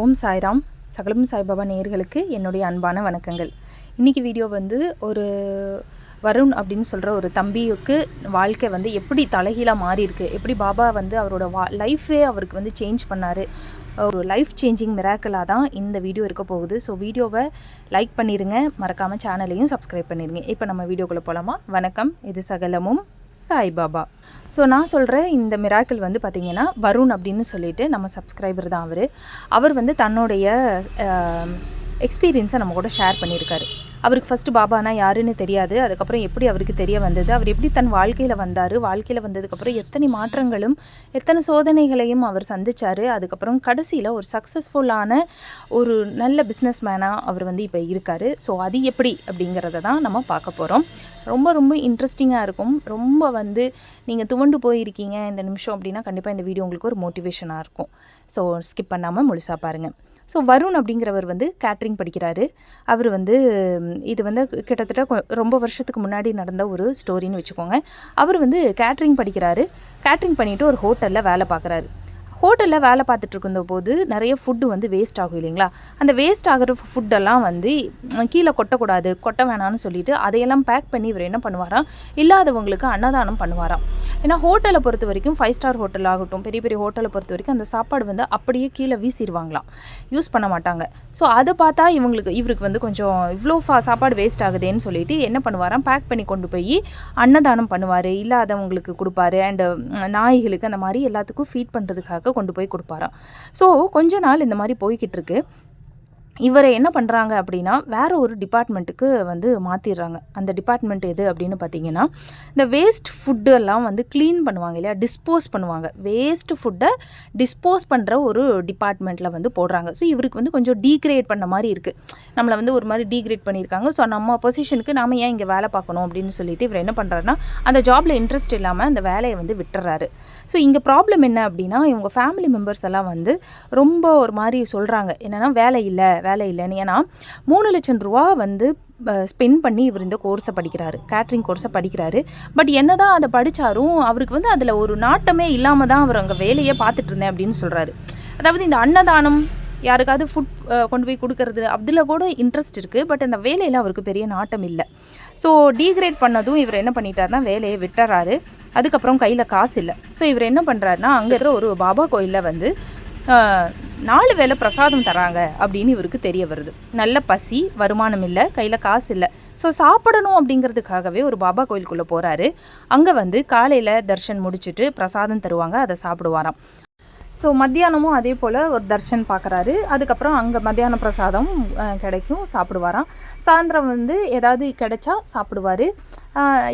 ஓம் சாய்ராம். சகலம் சாய்பாபா நேயர்களுக்கு என்னுடைய அன்பான வணக்கங்கள். இன்றைக்கி வீடியோ வந்து ஒரு வருண் அப்படின்னு சொல்கிற ஒரு தம்பிக்கு வாழ்க்கை வந்து எப்படி தலைகீழாக மாறி இருக்கு எப்படி பாபா வந்து அவரோட வா லைஃபே அவருக்கு வந்து சேஞ்ச் பண்ணார்? ஒரு லைஃப் சேஞ்சிங் மிராக்கலாக தான் இந்த வீடியோ இருக்க போகுது. ஸோ வீடியோவை லைக் பண்ணிடுங்க மறக்காமல் சேனலையும் சப்ஸ்கிரைப் பண்ணிடுங்க இப்போ நம்ம வீடியோக்குள்ளே போகலாமா வணக்கம். இது சகலமும் சாய்பாபா ஸோ நான் சொல்கிற இந்த மிராக்கிள் வந்து பார்த்திங்கன்னா வருண் அப்படின்னு சொல்லிட்டு நம்ம சப்ஸ்கிரைபர் தான் அவர். அவர் வந்து தன்னுடைய எக்ஸ்பீரியன்ஸை நம்ம கூட ஷேர் பண்ணியிருக்காரு. அவருக்கு ஃபஸ்ட்டு பாபானா யாருன்னு தெரியாது. அதுக்கப்புறம் எப்படி அவருக்கு தெரிய வந்தது? அவர் எப்படி தன் வாழ்க்கையில் வந்தார்? வாழ்க்கையில் வந்ததுக்கப்புறம் எத்தனை மாற்றங்களும் எத்தனை சோதனைகளையும் அவர் சந்திச்சார்? அதுக்கப்புறம் கடைசியில் ஒரு சக்ஸஸ்ஃபுல்லான ஒரு நல்ல பிஸ்னஸ் மேனாக அவர் வந்து இப்போ இருக்கார். ஸோ அது எப்படி அப்படிங்கிறத தான் நம்ம பார்க்க போகிறோம் ரொம்ப ரொம்ப இன்ட்ரெஸ்டிங்காக இருக்கும். ரொம்ப வந்து நீங்கள் துவண்டு போயிருக்கீங்க இந்த நிமிஷம் அப்படின்னா கண்டிப்பாக இந்த வீடியோ உங்களுக்கு ஒரு மோட்டிவேஷனாக இருக்கும். ஸோ ஸ்கிப் பண்ணாமல் முழுசாக பாருங்கள் ஸோ வருண் அப்படிங்கிறவர் வந்து கேட்ரிங் படிக்கிறாரு. அவர் வந்து இது வந்து கிட்டத்தட்ட ரொம்ப வருஷத்துக்கு முன்னாடி நடந்த ஒரு ஸ்டோரின்னு வச்சுக்கோங்க. அவர் வந்து கேட்ரிங் படிக்கிறாரு. கேட்ரிங் பண்ணிவிட்டு ஒரு ஹோட்டலில் வேலை பார்க்குறாரு. ஹோட்டலில் வேலை பார்த்துட்டு இருந்த போது நிறைய ஃபுட்டு வந்து வேஸ்ட் ஆகும் இல்லைங்களா? அந்த வேஸ்ட் ஆகிற ஃபுட்டெல்லாம் வந்து கீழே கொட்டக்கூடாது கொட்ட வேணாம்னு சொல்லிட்டு அதையெல்லாம் பேக் பண்ணி இவர் என்ன பண்ணுவாராம்? இல்லாதவங்களுக்கு அன்னதானம் பண்ணுவாராம். ஏன்னா ஹோட்டலை பொறுத்த வரைக்கும் ஃபைவ் ஸ்டார் ஹோட்டல் ஆகட்டும் பெரிய பெரிய ஹோட்டலை பொறுத்த வரைக்கும் அந்த சாப்பாடு வந்து அப்படியே கீழே வீசிடுவாங்களாம் யூஸ் பண்ண மாட்டாங்க. ஸோ அதை பார்த்தா இவங்களுக்கு இவருக்கு வந்து கொஞ்சம் இவ்வளோ ஃபா சாப்பாடு வேஸ்ட் ஆகுதேன்னு சொல்லிட்டு என்ன பண்ணுவாராம்? பேக் பண்ணி கொண்டு போய் அன்னதானம் பண்ணுவார். இல்லாதவங்களுக்கு கொடுப்பாரு. அண்டு நாய்களுக்கு அந்த மாதிரி எல்லாத்துக்கும் ஃபீட் பண்ணுறதுக்காக கொண்டு போய் கொடுப்பாராம். ஸோ கொஞ்ச நாள் இந்த மாதிரி போய்கிட்டு இருக்கு. இவரை என்ன பண்ணுறாங்க அப்படின்னா வேறு ஒரு டிபார்ட்மெண்ட்டுக்கு வந்து மாற்றிடுறாங்க அந்த டிபார்ட்மெண்ட் எது அப்படின்னு பார்த்தீங்கன்னா இந்த வேஸ்ட் ஃபுட்டு எல்லாம் வந்து க்ளீன் பண்ணுவாங்க இல்லையா? டிஸ்போஸ் பண்ணுவாங்க. வேஸ்ட் ஃபுட்டை டிஸ்போஸ் பண்ணுற ஒரு டிபார்ட்மெண்ட்டில் வந்து போடுறாங்க. ஸோ இவருக்கு வந்து கொஞ்சம் டீக்ரேட் பண்ண மாதிரி இருக்குது நம்மளை வந்து ஒரு மாதிரி டீக்ரேட் பண்ணியிருக்காங்க. ஸோ நம்ம பொசிஷனுக்கு நாம் ஏன் இங்கே வேலை பார்க்கணும் அப்படின்னு சொல்லிட்டு இவர் என்ன பண்ணுறாருன்னா அந்த ஜாபில் இன்ட்ரெஸ்ட் இல்லாமல் அந்த வேலையை வந்து விட்டுறாரு. ஸோ இங்கே ப்ராப்ளம் என்ன அப்படின்னா இவங்க ஃபேமிலி மெம்பர்ஸ் எல்லாம் வந்து ரொம்ப ஒரு மாதிரி சொல்கிறாங்க என்னென்னா வேலை இல்லை வேலை இல்லைன்னு ஏன்னா மூணு லட்சம் ரூபா வந்து ஸ்பெண்ட் பண்ணி இவர் இந்த கோர்ஸை படிக்கிறாரு. கேட்ரிங் கோர்ஸை படிக்கிறாரு. பட் என்ன தான் அதை படித்தாரும் அவருக்கு வந்து அதில் ஒரு நாட்டமே இல்லாமல் தான் அவர் அங்கே வேலையே பார்த்துட்டு இருந்தேன் அப்படின்னு சொல்கிறாரு அதாவது இந்த அன்னதானம் யாருக்காவது ஃபுட் கொண்டு போய் கொடுக்கறது அதில் கூட இன்ட்ரெஸ்ட் இருக்குது பட் அந்த வேலையில் அவருக்கு பெரிய நாட்டம் இல்லை. ஸோ டீக்ரேட் பண்ணதும் இவர் என்ன பண்ணிட்டாருன்னா வேலையை விட்டுறாரு. அதுக்கப்புறம் கையில் காசு இல்லை. ஸோ இவர் என்ன பண்ணுறாருன்னா அங்கே இருக்கிற ஒரு பாபா கோயிலில் வந்து நாலு வேளை பிரசாதம் தராங்க அப்படின்னு இவருக்கு தெரிய வருது. நல்ல பசி வருமானம் இல்லை கையில் காசு இல்லை. ஸோ சாப்பிடணும் அப்படிங்கிறதுக்காகவே ஒரு பாபா கோயிலுக்குள்ளே போகிறாரு அங்கே வந்து காலையில் தர்ஷன் முடிச்சுட்டு பிரசாதம் தருவாங்க அதை சாப்பிடுவாராம். ஸோ மத்தியானமும் அதே போல் ஒரு தர்ஷன் பார்க்குறாரு. அதுக்கப்புறம் அங்கே மத்தியான பிரசாதம் கிடைக்கும் சாப்பிடுவாராம். சாயந்தரம் வந்து ஏதாவது கிடைச்சா சாப்பிடுவார்.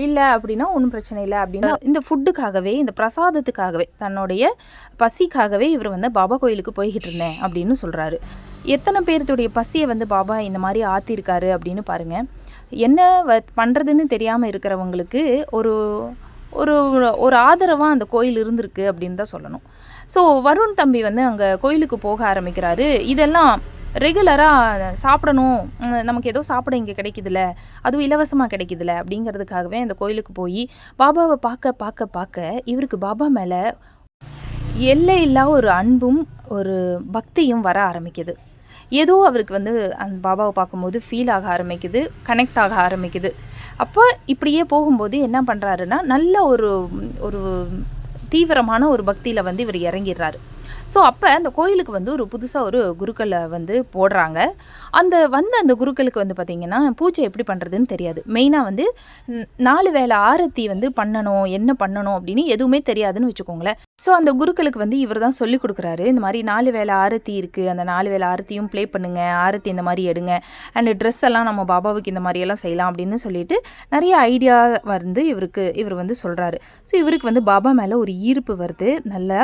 இல்லை அப்படின்னா ஒன்றும் பிரச்சனை இல்லை அப்படின்னா இந்த ஃபுட்டுக்காகவே இந்த பிரசாதத்துக்காகவே தன்னுடைய பசிக்காகவே இவர் வந்து பாபா கோயிலுக்கு போய்கிட்டு இருந்தேன் அப்படின்னு சொல்கிறாரு எத்தனை பேர்த்துடைய பசியை வந்து பாபா இந்த மாதிரி ஆற்றிருக்காரு அப்படின்னு பாருங்கள் என்ன வ பண்ணுறதுன்னு தெரியாமல் இருக்கிறவங்களுக்கு ஒரு ஒரு ஒரு ஆதரவாக அந்த கோயில் இருந்திருக்கு அப்படின்னு தான் சொல்லணும். ஸோ வருண் தம்பி வந்து அங்கே கோயிலுக்கு போக ஆரம்பிக்கிறாரு. இதெல்லாம் ரெகுலராக சாப்பிடணும். நமக்கு ஏதோ சாப்பிட இங்கே கிடைக்குதுல்ல அதுவும் இலவசமாக கிடைக்குதுல்ல அப்படிங்கிறதுக்காகவே அந்த கோயிலுக்கு போய் பாபாவை பார்க்க பார்க்க பார்க்க இவருக்கு பாபா மேலே எல்லையில்லா ஒரு அன்பும் ஒரு பக்தியும் வர ஆரம்பிக்குது. ஏதோ அவருக்கு வந்து அந்த பாபாவை பார்க்கும்போது ஃபீல் ஆக ஆரம்பிக்குது கனெக்ட் ஆக ஆரம்பிக்குது. அப்போ இப்படியே போகும்போது என்ன பண்ணுறாருன்னா நல்ல ஒரு ஒரு தீவிரமான ஒரு பக்தியில் வந்து இவர் இறங்கிடுறாரு. ஸோ அப்போ அந்த கோயிலுக்கு வந்து ஒரு புதுசாக ஒரு குருக்களை வந்து போடுறாங்க. அந்த வந்த அந்த குருக்களுக்கு வந்து பார்த்திங்கன்னா பூஜை எப்படி பண்ணுறதுன்னு தெரியாது. மெயினாக வந்து நாலு வேளை ஆரத்தி வந்து பண்ணணும் என்ன பண்ணணும் அப்படின்னு எதுவுமே தெரியாதுன்னு வச்சுக்கோங்களேன். ஸோ அந்த குருக்களுக்கு வந்து இவர் தான் சொல்லி கொடுக்குறாரு. இந்த மாதிரி நாலு வேளை ஆரத்தி இருக்குது அந்த நாலு வேளை ஆரத்தியும் ப்ளே பண்ணுங்க ஆரத்தி இந்த மாதிரி எடுங்க அண்ட் ட்ரெஸ் எல்லாம் நம்ம பாபாவுக்கு இந்த மாதிரி எல்லாம் செய்யலாம் அப்படின்னு சொல்லிட்டு நிறைய ஐடியா வந்து இவருக்கு இவர் வந்து சொல்கிறாரு ஸோ இவருக்கு வந்து பாபா மேலே ஒரு ஈர்ப்பு வருது. நல்லா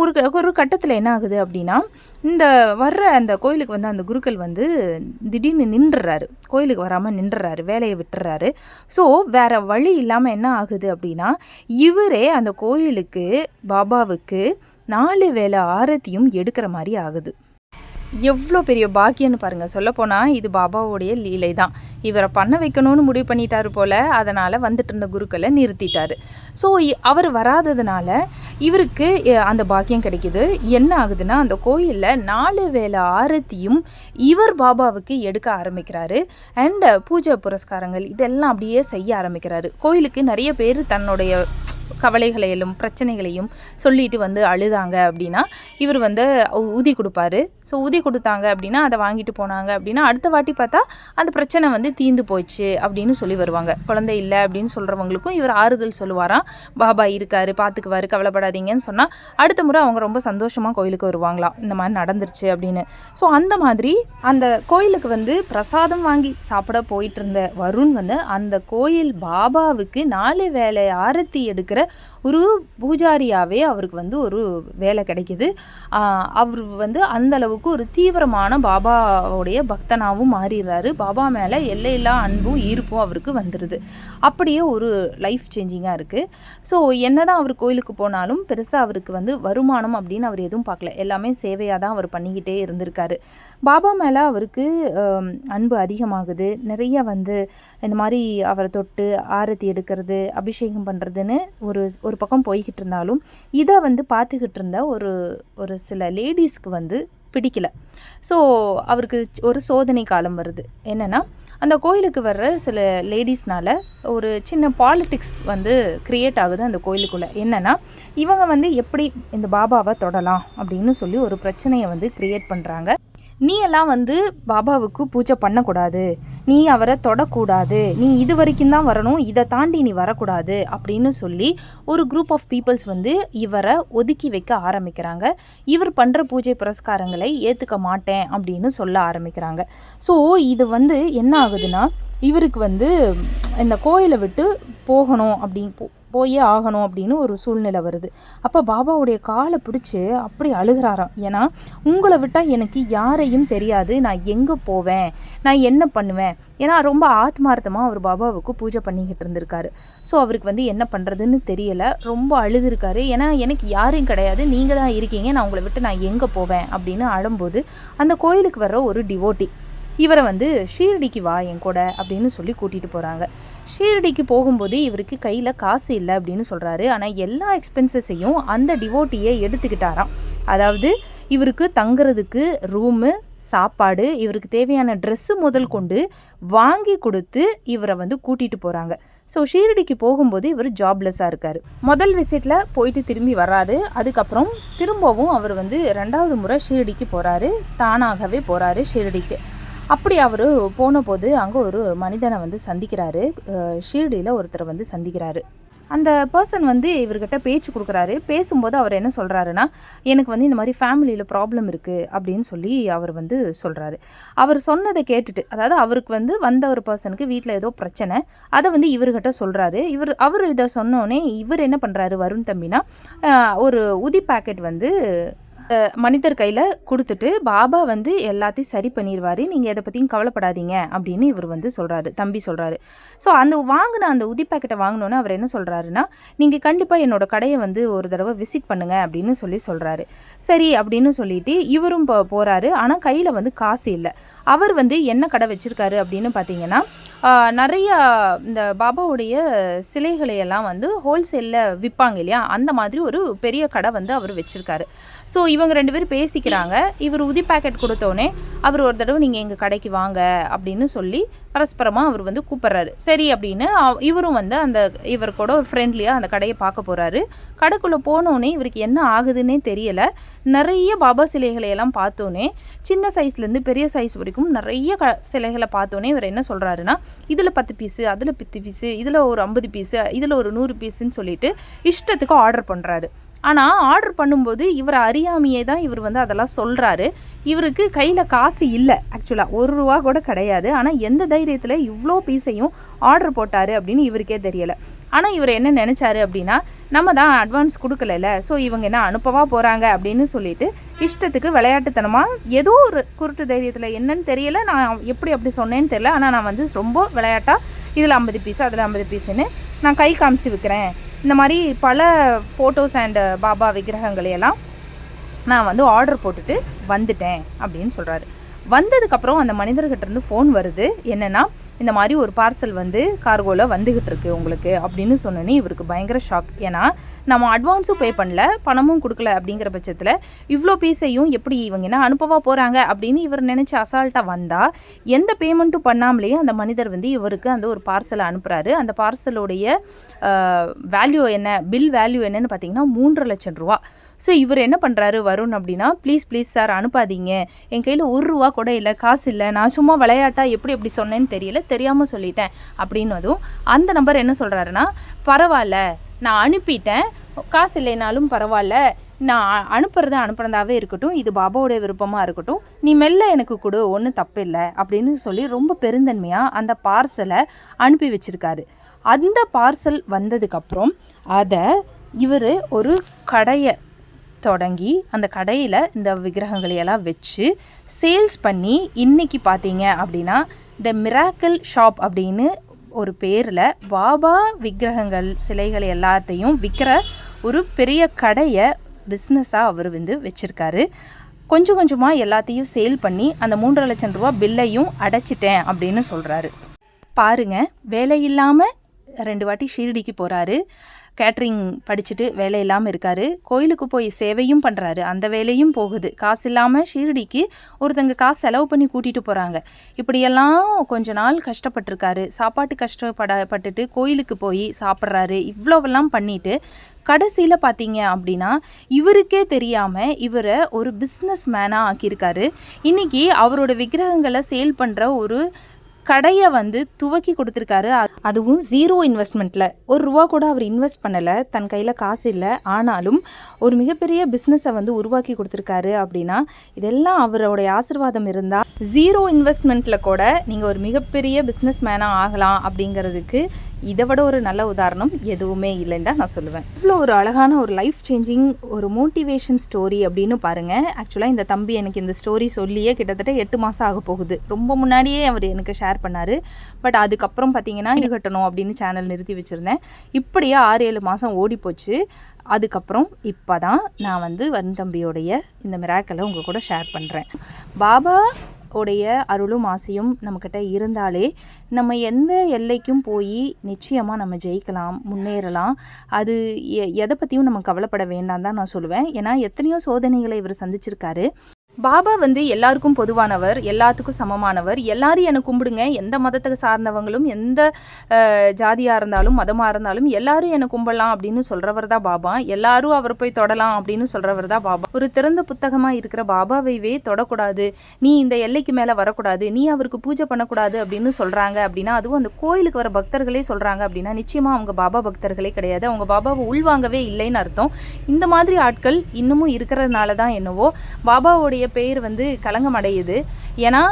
ஒரு க- ஒரு கட்டத்தில் என்ன ஆகுது அப்படின்னா இந்த வர்ற அந்த கோயிலுக்கு வந்து அந்த குருக்கள் வந்து திடீர்னு நின்றுறாரு. கோயிலுக்கு வராமல் நின்றுறாரு வேலையை விட்டுறாரு. ஸோ வேற வழி இல்லாமல் என்ன ஆகுது அப்படின்னா இவரே அந்த கோயிலுக்கு பாபாவுக்கு நாலு வேளை ஆரத்தியும் எடுக்கிற மாதிரி ஆகுது. எவ்வளோ பெரிய பாக்கியம்னு பாருங்கள் சொல்லப்போனால் இது பாபாவுடைய லீலை தான் இவரை பண்ண வைக்கணும்னு முடிவு பண்ணிட்டாரு போல் அதனால் வந்துட்டு இருந்த குருக்களை நிறுத்திட்டாரு. ஸோ அவர் வராததுனால இவருக்கு அந்த பாக்கியம் கிடைக்குது. என்ன ஆகுதுன்னா அந்த கோயிலில் நாலு வேளை ஆரத்தியும் இவர் பாபாவுக்கு எடுக்க ஆரம்பிக்கிறாரு. அண்ட் பூஜை புரஸ்காரங்கள் இதெல்லாம் அப்படியே செய்ய ஆரம்பிக்கிறாரு. கோயிலுக்கு நிறைய பேர் தன்னுடைய கவலைகளையும் பிரச்சனைகளையும் சொல்லிட்டு வந்து அழுதாங்க அப்படின்னா இவர் வந்து ஊதி கொடுப்பாரு. ஸோ ஊதி கொடுத்தாங்க அப்படின்னா அதை வாங்கிட்டு போனாங்க அப்படின்னா அடுத்த வாட்டி பார்த்தா அந்த பிரச்சனை வந்து தீந்து போச்சு அப்படின்னு சொல்லி வருவாங்க. குழந்தை இல்லை அப்படின்னு சொல்கிறவங்களுக்கும் இவர் ஆறுதல் சொல்லுவாராம். பாபா இருக்காரு பார்த்துக்குவாரு கவலைப்படாதீங்கன்னு சொன்னால் அடுத்த முறை அவங்க ரொம்ப சந்தோஷமாக கோயிலுக்கு வருவாங்களாம். இந்த மாதிரி நடந்துருச்சு அப்படின்னு. ஸோ அந்த மாதிரி அந்த கோயிலுக்கு வந்து பிரசாதம் வாங்கி சாப்பிட போயிட்டு இருந்த வருண் வந்து அந்த கோயில் பாபாவுக்கு நாலு வேளை ஆரத்தி எடுக்கிற ஒரு பூஜாரியாகவே அவருக்கு வந்து ஒரு வேலை கிடைக்கிது. அவர் வந்து அந்தளவுக்கு ஒரு தீவிரமான பாபாவுடைய பக்தனாகவும் மாறிடுறாரு. பாபா மேலே எல்லையில்லா அன்பும் ஈர்ப்பும் அவருக்கு வந்துடுது அப்படியே ஒரு லைஃப் சேஞ்சிங்காக இருக்குது ஸோ என்னதான் அவர் கோயிலுக்கு போனாலும் பெருசாக அவருக்கு வந்து வருமானம் அப்படின்னு அவர் எதுவும் பார்க்கல. எல்லாமே சேவையாக தான் அவர் பண்ணிக்கிட்டே இருந்திருக்காரு. பாபா மேலே அவருக்கு அன்பு அதிகமாகுது. நிறைய வந்து இந்த மாதிரி அவரை தொட்டு ஆரத்தி எடுக்கிறது அபிஷேகம் பண்ணுறதுன்னு ஒரு ஒரு பக்கம் போய்கிட்டு இருந்தாலும் இதை வந்து பார்த்துக்கிட்டு இருந்த ஒரு ஒரு சில லேடிஸ்க்கு வந்து பிடிக்கல. ஸோ அவருக்கு ஒரு சோதனை காலம் வருது. என்னென்னா அந்த கோயிலுக்கு வர்ற சில லேடிஸ்னால் ஒரு சின்ன பாலிட்டிக்ஸ் வந்து க்ரியேட் ஆகுது அந்த கோயிலுக்குள்ளே. என்னென்னா இவங்க வந்து எப்படி இந்த பாபாவை தொடலாம் அப்படின்னு சொல்லி ஒரு பிரச்சனையை வந்து க்ரியேட் பண்ணுறாங்க நீ எல்லாம் வந்து பாபாவுக்கு பூஜை பண்ணக்கூடாது. நீ அவரை தொடக்கூடாது. நீ இது வரைக்கும் தான் வரணும். இதை தாண்டி நீ வரக்கூடாது அப்படின்னு சொல்லி ஒரு குரூப் ஆஃப் பீப்புள்ஸ் வந்து இவரை ஒதுக்கி வைக்க ஆரம்பிக்கிறாங்க. இவர் பண்ணுற பூஜை புரஸ்காரங்களை ஏற்றுக்க மாட்டேன் அப்படின்னு சொல்ல ஆரம்பிக்கிறாங்க. ஸோ இது வந்து என்ன ஆகுதுன்னா இவருக்கு வந்து இந்த கோயிலை விட்டு போகணும் அப்படின்னு போ போயே ஆகணும் அப்படின்னு ஒரு சூழ்நிலை வருது. அப்போ பாபாவுடைய காலை பிடிச்சி அப்படி அழுகிறாராம். ஏன்னா உங்களை விட்டால் எனக்கு யாரையும் தெரியாது. நான் எங்கே போவேன்? நான் என்ன பண்ணுவேன்? ஏன்னா ரொம்ப ஆத்மார்த்தமாக அவர் பாபாவுக்கு பூஜை பண்ணிக்கிட்டு இருந்திருக்காரு. ஸோ அவருக்கு வந்து என்ன பண்ணுறதுன்னு தெரியலை. ரொம்ப அழுதுருக்காரு. ஏன்னா எனக்கு யாரும் கிடையாது. நீங்கள் தான் இருக்கீங்க. நான் உங்களை விட்டு நான் எங்கே போவேன்? அப்படின்னு அழும்போது அந்த கோயிலுக்கு வர்ற ஒரு டிவோட்டி இவரை வந்து ஷீரடிக்கு வா என் கூட அப்படின்னு சொல்லி கூட்டிகிட்டு போகிறாங்க ஷீரடிக்கு போகும்போது இவருக்கு கையில் காசு இல்லை அப்படின்னு சொல்கிறாரு ஆனால் எல்லா எக்ஸ்பென்சஸையும் அந்த டிவோட்டியை எடுத்துக்கிட்டாராம். அதாவது இவருக்கு தங்குறதுக்கு ரூமு சாப்பாடு இவருக்கு தேவையான ட்ரெஸ்ஸு முதல் கொண்டு வாங்கி கொடுத்து இவரை வந்து கூட்டிகிட்டு போகிறாங்க ஸோ ஷீரடிக்கு போகும்போது இவர் ஜாப்லெஸ்ஸாக இருக்கார். முதல் விசிட்டில் போயிட்டு திரும்பி வர்றாரு. அதுக்கப்புறம் திரும்பவும் அவர் வந்து ரெண்டாவது முறை ஷீரடிக்கு போகிறாரு தானாகவே போகிறாரு ஷீரடிக்கு. அப்படி அவர் போன போது அங்கே ஒரு மனிதனை வந்து சந்திக்கிறாரு. ஷீர்டியில் ஒருத்தரை வந்து சந்திக்கிறாரு. அந்த பர்சன் வந்து இவர்கிட்ட பேச்சு கொடுக்குறாரு. பேசும்போது அவர் என்ன சொல்கிறாருன்னா எனக்கு வந்து இந்த மாதிரி ஃபேமிலியில் ப்ராப்ளம் இருக்குது அப்படின்னு சொல்லி அவர் வந்து சொல்கிறாரு அவர் சொன்னதை கேட்டுட்டு அதாவது அவருக்கு வந்து வந்த ஒரு பர்சனுக்கு வீட்டில் ஏதோ பிரச்சனை அதை வந்து இவர்கிட்ட சொல்கிறாரு இவர் அவர் இதை சொன்னோடனே இவர் என்ன பண்ணுறாரு வருண் தம்பினா ஒரு உதி பாக்கெட் வந்து மனிதர் கையில் கொடுத்துட்டு பாபா வந்து எல்லாத்தையும் சரி பண்ணிடுவார் நீங்கள் எதை பற்றியும் கவலைப்படாதீங்க அப்படின்னு இவர் வந்து சொல்கிறாரு தம்பி சொல்கிறாரு ஸோ அந்த வாங்கின அந்த உதி பேக்கெட்டை வாங்கினோன்னு அவர் என்ன சொல்கிறாருன்னா நீங்கள் கண்டிப்பாக என்னோடய கடையை வந்து ஒரு தடவை விசிட் பண்ணுங்க அப்படின்னு சொல்லி சொல்கிறாரு சரி அப்படின்னு சொல்லிட்டு இவரும் போ போகிறாரு ஆனால் கையில் வந்து காசு இல்லை. அவர் வந்து என்ன கடை வச்சுருக்காரு அப்படின்னு பார்த்தீங்கன்னா நிறையா நிறைய இந்த பாபாவுடைய சிலைகளையெல்லாம் வந்து ஹோல்சேலில் விற்பாங்க இல்லையா? அந்த மாதிரி ஒரு பெரிய கடை வந்து அவர் வச்சுருக்காரு. ஸோ இவங்க ரெண்டு பேரும் பேசிக்கிறாங்க. இவர் உதி பேக்கெட் கொடுத்தோன்னே அவர் ஒரு தடவை நீங்கள் எங்கள் கடைக்கு வாங்க அப்படின்னு சொல்லி பரஸ்பரமாக அவர் வந்து கூப்பிட்றாரு. சரி அப்படின்னு இவரும் வந்து அந்த இவர் கூட ஒரு ஃப்ரெண்ட்லியாக அந்த கடையை பார்க்க போகிறாரு கடைக்குள்ளே போனோடனே இவருக்கு என்ன ஆகுதுன்னே தெரியலை. நிறைய பாபா சிலைகளை எல்லாம் பார்த்தோன்னே சின்ன சைஸ்லேருந்து பெரிய சைஸ் வரைக்கும் நிறைய க சிலைகளை பார்த்தோன்னே இவர் என்ன சொல்கிறாருன்னா இதில் பத்து பீஸு அதில் பத்து பீஸு இதில் ஒரு ஐம்பது பீஸு இதில் ஒரு நூறு பீஸுன்னு சொல்லிட்டு இஷ்டத்துக்கு ஆர்டர் பண்ணுறாரு ஆனால் ஆர்டர் பண்ணும்போது இவர் அறியாமையே தான் இவர் வந்து அதெல்லாம் சொல்கிறாரு இவருக்கு கையில் காசு இல்லை ஆக்சுவலாக ஒரு ரூபா கூட கிடையாது. ஆனால் எந்த தைரியத்தில் இவ்வளோ பீஸையும் ஆர்டர் போட்டார் அப்படின்னு இவருக்கே தெரியலை. ஆனால் இவர் என்ன நினச்சாரு அப்படின்னா நம்ம தான் அட்வான்ஸ் கொடுக்கலல ஸோ இவங்க என்ன அனுப்பவா போகிறாங்க அப்படின்னு சொல்லிட்டு இஷ்டத்துக்கு விளையாட்டுத்தனமாக ஏதோ ஒரு குருட்டு தைரியத்தில் என்னன்னு தெரியல. நான் எப்படி அப்படி சொன்னேன்னு தெரியல. ஆனால் நான் வந்து ரொம்ப விளையாட்டாக இதில் ஐம்பது பீஸ் அதில் ஐம்பது பீஸுன்னு நான் கை காமிச்சு விற்கிறேன் இந்த மாதிரி பல ஃபோட்டோஸ் அண்டு பாபா விக்கிரகங்களையெல்லாம் நான் வந்து ஆர்டர் போட்டுட்டு வந்துட்டேன் அப்படின்னு சொல்கிறாரு வந்ததுக்கப்புறம் அந்த மனிதர்கிட்டேருந்து ஃபோன் வருது. என்னென்னா இந்த மாதிரி ஒரு பார்சல் வந்து கார்கோவில் வந்துக்கிட்டு இருக்கு உங்களுக்கு அப்படின்னு சொன்னோன்னே இவருக்கு பயங்கர ஷாக் ஏன்னா நம்ம அட்வான்ஸும் பே பண்ணல பணமும் கொடுக்கல அப்படிங்கிற பட்சத்தில் இவ்வளோ பீஸையும் எப்படி இவங்க என்ன அனுப்பவா போகிறாங்க அப்படின்னு இவர் நினச்சி அசால்ட்டாக வந்தால் எந்த பேமெண்ட்டும் பண்ணாமலேயே அந்த மனிதர் வந்து இவருக்கு அந்த ஒரு பார்சலை அனுப்புகிறாரு அந்த பார்சலோடைய வேல்யூ என்ன பில் வேல்யூ என்னன்னு பார்த்தீங்கன்னா மூன்றரை லட்சம் ரூபா. ஸோ இவர் என்ன பண்ணுறாரு வருண் அப்படின்னா ப்ளீஸ் ப்ளீஸ் சார் அனுப்பாதீங்க. என் கையில் ஒரு ரூபா கூட இல்லை காசு இல்லை. நான் சும்மா விளையாட்டா எப்படி எப்படி சொன்னேன்னு தெரியல தெரியாமல் சொல்லிட்டேன். அப்படின்னதும் அந்த நம்பர் என்ன சொல்கிறாருன்னா பரவாயில்ல நான் அனுப்பிட்டேன். காசு இல்லைனாலும் பரவாயில்ல. நான் அ- அனுப்புறது இருக்கட்டும். இது பாபாவோடைய விருப்பமாக இருக்கட்டும். நீ மெல்ல எனக்கு கொடு ஒன்றும் தப்பு இல்லை. அப்படின்னு சொல்லி ரொம்ப பெருந்தன்மையாக அந்த பார்சலை அனுப்பி வச்சுருக்காரு. அந்த பார்சல் வந்ததுக்கப்புறம் அதை இவர் ஒரு கடையை தொடங்கி அந்த கடையில் இந்த விக்கிரகங்களையெல்லாம் வச்சு சேல்ஸ் பண்ணி இன்னைக்கு பார்த்தீங்க அப்படின்னா த மிராக்கிள் ஷாப் அப்படின்னு ஒரு பேரில் பாபா விக்கிரகங்கள் சிலைகள் எல்லாத்தையும் விற்கிற ஒரு பெரிய கடையை பிஸ்னஸாக அவர் வந்து வச்சுருக்காரு. கொஞ்சம் கொஞ்சமாக எல்லாத்தையும் சேல் பண்ணி அந்த மூன்றரை லட்சம் ரூபா பில்லையும் அடைச்சிட்டேன் அப்படின்னு சொல்கிறாரு பாருங்க வேலை இல்லாமல் ரெண்டு வாட்டி ஷீரடிக்கு போகிறாரு கேட்ரிங் படிச்சுட்டு வேலை இல்லாமல் இருக்காரு. கோயிலுக்கு போய் சேவையும் பண்ணுறாரு அந்த வேலையும் போகுது. காசு இல்லாமல் ஷீரடிக்கு ஒருத்தங்க காசு செலவு பண்ணி கூட்டிகிட்டு போகிறாங்க இப்படியெல்லாம் கொஞ்ச நாள் கஷ்டப்பட்டிருக்காரு. சாப்பாட்டு கஷ்டப்படப்பட்டுட்டு கோயிலுக்கு போய் சாப்பிட்றாரு. இவ்வளோவெல்லாம் பண்ணிட்டு கடைசியில் பார்த்தீங்க அப்படின்னா இவருக்கே தெரியாமல் இவரை ஒரு பிஸ்னஸ் மேனாக ஆக்கியிருக்காரு. இன்றைக்கி அவரோட விக்கிரகங்களை சேல் பண்ணுற ஒரு கடையை வந்து துவக்கி கொடுத்துருக்காரு. அதுவும் ஜீரோ இன்வெஸ்ட்மெண்ட்டில் ஒரு ரூபா கூட அவர் இன்வெஸ்ட் பண்ணலை. தன் கையில் காசு இல்லை. ஆனாலும் ஒரு மிகப்பெரிய பிஸ்னஸை வந்து உருவாக்கி கொடுத்துருக்காரு அப்படின்னா இதெல்லாம் அவருடைய ஆசிர்வாதம் இருந்தால் ஜீரோ இன்வெஸ்ட்மெண்ட்டில் கூட நீங்கள் ஒரு மிகப்பெரிய பிஸ்னஸ் மேனாக ஆகலாம் அப்படிங்கிறதுக்கு இதை விட ஒரு நல்ல உதாரணம் எதுவுமே இல்லைன்னு தான் நான் சொல்லுவேன். இவ்வளோ ஒரு அழகான ஒரு லைஃப் சேஞ்சிங் ஒரு மோட்டிவேஷன் ஸ்டோரி அப்படின்னு பாருங்கள் ஆக்சுவலாக இந்த தம்பி எனக்கு இந்த ஸ்டோரி சொல்லியே கிட்டத்தட்ட எட்டு மாதம் ஆக போகுது. ரொம்ப முன்னாடியே அவர் எனக்கு ஷேர் பண்ணார். பட் அதுக்கப்புறம் பார்த்தீங்கன்னா இது கட்டணும் அப்படின்னு சேனல் நிறுத்தி வச்சுருந்தேன். இப்படியே ஆறு ஏழு மாதம் ஓடி போச்சு. அதுக்கப்புறம் இப்போ தான் நான் வந்து வருண் தம்பியோடைய இந்த மிராக்கலை உங்கள் கூட ஷேர் பண்ணுறேன் பாபா உடைய அருளும் ஆசையும் நம்மக்கிட்ட இருந்தாலே நம்ம எந்த எல்லைக்கும் போய் நிச்சயமாக நம்ம ஜெயிக்கலாம் முன்னேறலாம். அது எ எதை பற்றியும் நம்ம கவலைப்பட வேண்டாம் தான் நான் சொல்லுவேன். ஏன்னா எத்தனையோ சோதனைகளை இவர் சந்திச்சிருக்காரு. பாபா வந்து எல்லாருக்கும் பொதுவானவர் எல்லாத்துக்கும் சமமானவர். எல்லாரும் என்னை கும்பிடுங்க. எந்த மதத்தை சார்ந்தவங்களும் எந்த ஜாதியாக இருந்தாலும் மதமாக இருந்தாலும் எல்லாரும் என்னை கும்பிடலாம் அப்படின்னு சொல்கிறவர் தான் பாபா. எல்லாரும் அவர் போய் தொடலாம் அப்படின்னு சொல்கிறவர் தான் பாபா. ஒரு திறந்த புத்தகமாக இருக்கிற பாபாவைவே தொடக்கூடாது. நீ இந்த எல்லைக்கு மேலே வரக்கூடாது. நீ அவருக்கு பூஜை பண்ணக்கூடாது அப்படின்னு சொல்கிறாங்க அப்படின்னா அதுவும் அந்த கோயிலுக்கு வர பக்தர்களே சொல்கிறாங்க அப்படின்னா நிச்சயமாக அவங்க பாபா பக்தர்களே கிடையாது. அவங்க பாபாவை உள்வாங்கவே இல்லைன்னு அர்த்தம். இந்த மாதிரி ஆட்கள் இன்னமும் இருக்கிறதுனால தான் என்னவோ பாபாவுடைய பெயர் வந்து களங்கம் அடையுது ஏன்னா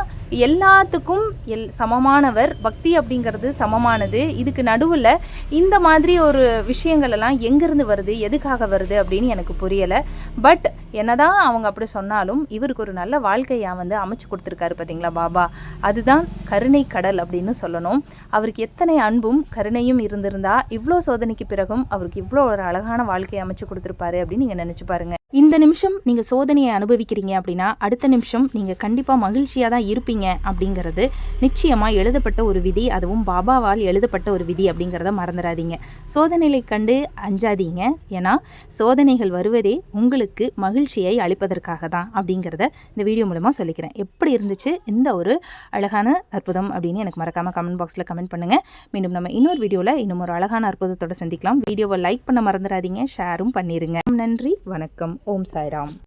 எல்லாத்துக்கும் எல் சமமானவர் பக்தி அப்படிங்கிறது சமமானது. இதுக்கு நடுவில் இந்த மாதிரி ஒரு விஷயங்கள் எல்லாம் எங்கேருந்து வருது எதுக்காக வருது அப்படின்னு எனக்கு புரியலை. பட் என்னதான் அவங்க அப்படி சொன்னாலும் இவருக்கு ஒரு நல்ல வாழ்க்கையாக வந்து அமைச்சு கொடுத்துருக்காரு பார்த்தீங்களா பாபா? அதுதான் கருணை கடல் அப்படின்னு சொல்லணும். அவருக்கு எத்தனை அன்பும் கருணையும் இருந்திருந்தா இவ்வளோ சோதனைக்கு பிறகும் அவருக்கு இவ்வளோ ஒரு அழகான வாழ்க்கையை அமைச்சு கொடுத்துருப்பாரு அப்படின்னு நீங்கள் நினச்சி பாருங்கள் இந்த நிமிஷம் நீங்கள் சோதனையை அனுபவிக்கிறீங்க அப்படின்னா அடுத்த நிமிஷம் நீங்கள் கண்டிப்பாக மகிழ்ச்சியாக தான் இருப்பீங்க அப்படிங்கிறது நிச்சயமாக எழுதப்பட்ட ஒரு விதி. அதுவும் பாபாவால் எழுதப்பட்ட ஒரு விதி அப்படிங்கிறத மறந்துடாதீங்க. சோதனைகளை கண்டு அஞ்சாதீங்க. ஏன்னா சோதனைகள் வருவதே உங்களுக்கு மகிழ்ச்சியை அளிப்பதற்காக தான் அப்படிங்கிறத இந்த வீடியோ மூலமாக சொல்லிக்கிறேன். எப்படி இருந்துச்சு? இந்த ஒரு அழகான அற்புதம் அப்படின்னு எனக்கு மறக்காமல் கமெண்ட் பாக்ஸில் கமெண்ட் பண்ணுங்கள் மீண்டும் நம்ம இன்னொரு வீடியோவில் இன்னும் ஒரு அழகான அற்புதத்தோட சந்திக்கலாம். வீடியோவை லைக் பண்ண மறந்துடாதீங்க. ஷேரும் பண்ணிடுங்க நன்றி. வணக்கம். ஓம் சாய்ராம்.